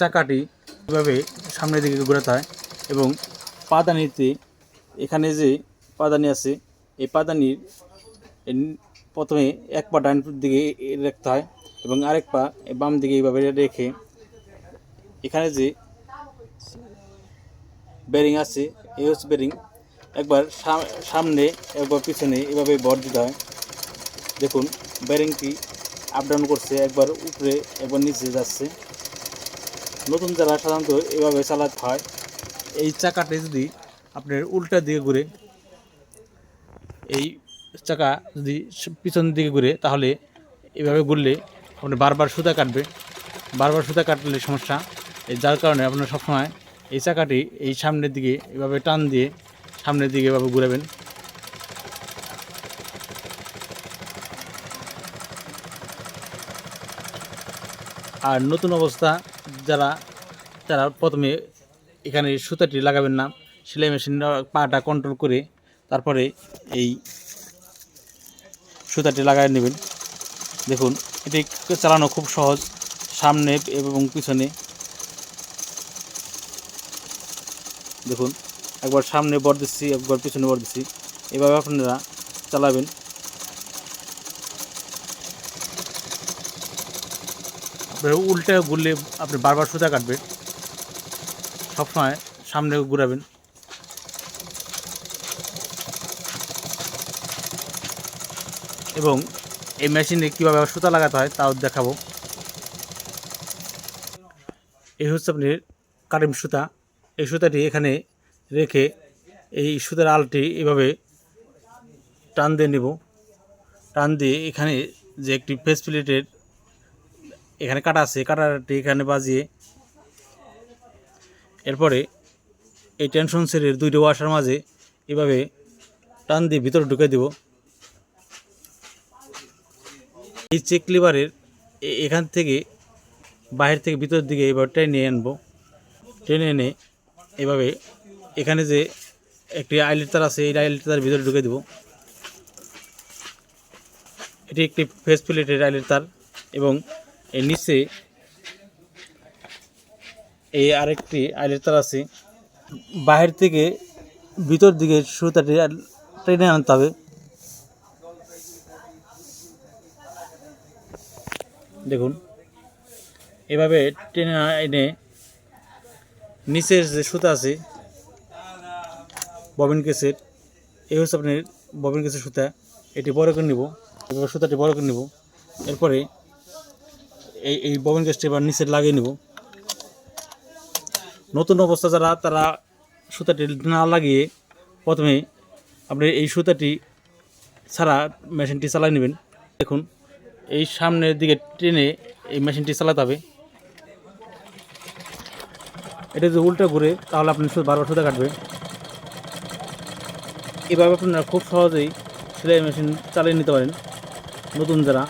চাকাটি এভাবে সামনের দিকে ঘোরাতে হয় এবং পাদানিতে এখানে যে পাদানি আছে, এই পাদানির প্রথমে এক পা ডান দিকে রাখতে হয় এবং আরেক পা বাম দিকে এইভাবে রেখে এখানে যে বেরিং আছে, এই হচ্ছে বেরিং। একবার সামনে একবার পিছনে এভাবে ভর দিতে হয়। দেখুন, বেরিংটি আপ ডাউন করছে, একবার উপরে, একবার নিচে যাচ্ছে। নতুন যারা সাধারণত এভাবে চালাতে হয়। এই চাকাটি যদি আপনার উল্টা দিকে ঘুরে, এই চাকা যদি পিছন দিকে ঘুরে, তাহলে এভাবে ঘুরলে আপনি বারবার সুতা কাটবে। বারবার সুতা কাটলে সমস্যা। এই যার কারণে আপনার সবসময় এই চাকাটি এই সামনের দিকে এভাবে টান দিয়ে সামনের দিকে এভাবে ঘুরাবেন। আর নতুন অবস্থা যারা, তারা প্রথমে এখানে সুতাটি লাগাবেন না, সেলাই মেশিন পাটা কন্ট্রোল করে তারপরে এই সুতাটি লাগাই নেবেন। দেখুন, এটি চালানো খুব সহজ, সামনে এবং পিছনে। দেখুন, একবার সামনে বর দিচ্ছি একবার পিছনে বর দিচ্ছি এভাবে আপনারা চালাবেন। আপনার উল্টে ঘুরলে আপনি বারবার সুতা কাটবেন। সবসময় সামনে ঘুরাবেন। এবং এই মেশিনে কীভাবে সুতা লাগাতে হয় তাও দেখাবো। এই হচ্ছে আপনি কাটিম সুতা। এই সুতাটি এখানে রেখে এই সুতার আলটি এভাবে টান দিয়ে নেব। টান দিয়ে এখানে যে একটি ফেস প্লেটের এখানে কাটা আছে, কাটাটি এখানে বাজিয়ে এরপরে এই টেনশন সেলের দুইটা ওয়াশার মাঝে এভাবে টান দিয়ে ভিতরে ঢুকে দেব। এই চেক লিভারের এখান থেকে বাইরে থেকে ভিতরের দিকে এবার টেনে আনব। টেনে এনে এভাবে এখানে যে একটি আইলেট তার আছে, এই আইলেট তার ভিতরে ঢুকে দেব। এটি একটি ফেস প্লেটের আইলেট তার এবং এর নিচে এই আরেকটি আইলের তার আছে। বাহির থেকে ভিতর দিকে সুতাটি টেনে আনতে হবে। দেখুন, এভাবে টেনে এনে নিচের যে সুতা আছে, ববিন কেসের, এই হচ্ছে আপনার ববিন কেসের সুতা। এটি বড় করে নিব এবার সুতাটি বড় করে নিব। এরপরে এই এই ববিন কেসটি এবার নিচে লাগিয়ে নেব। নতুন অবস্থা যারা, তারা সুতাটি না লাগিয়ে প্রথমে আপনি এই সুতাটি ছাড়া মেশিনটি চালাই নেবেন। দেখুন, এই সামনের দিকে টেনে এই মেশিনটি চালাতে হবে। এটা যদি উল্টো ঘুরে, তাহলে আপনি শুধু বারবার সুতা কাটবে এভাবে আপনারা খুব সহজেই সেলাই মেশিন চালিয়ে নিতে পারেন। নতুন যারা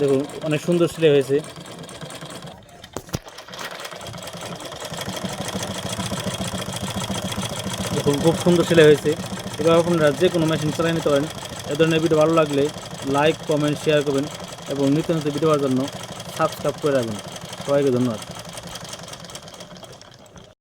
দেখুন, অনেক সুন্দর সেলাই হয়েছে। দেখুন, খুব সুন্দর সেলাই হয়েছে। এবার আপনারা যে কোনো মেশিন চালাই নিতে পারেন। এ ধরনের ভিডিও ভালো লাগলে লাইক কমেন্ট শেয়ার করবেন এবং নিত্য নতুন ভিডিও পাওয়ার জন্য সাবস্ক্রাইব করে রাখবেন। সবাইকে ধন্যবাদ।